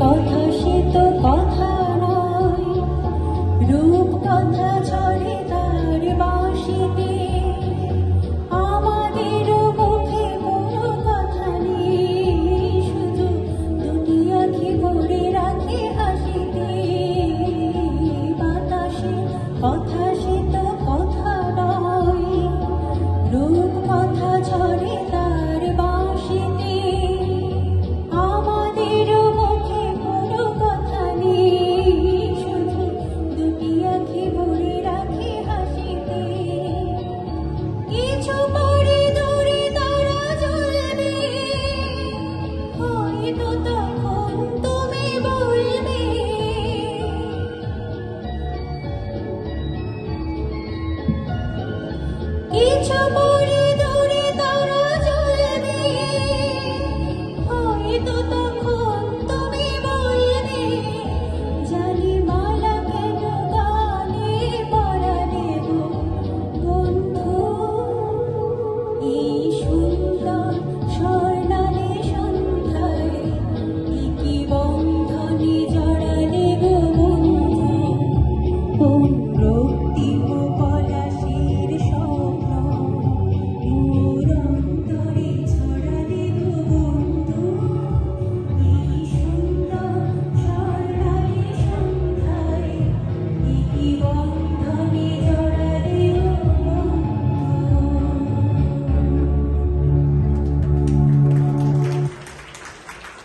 কথা সে তো কথা নয়। রূপ কথা ছড়ে তার বা 一场梦里。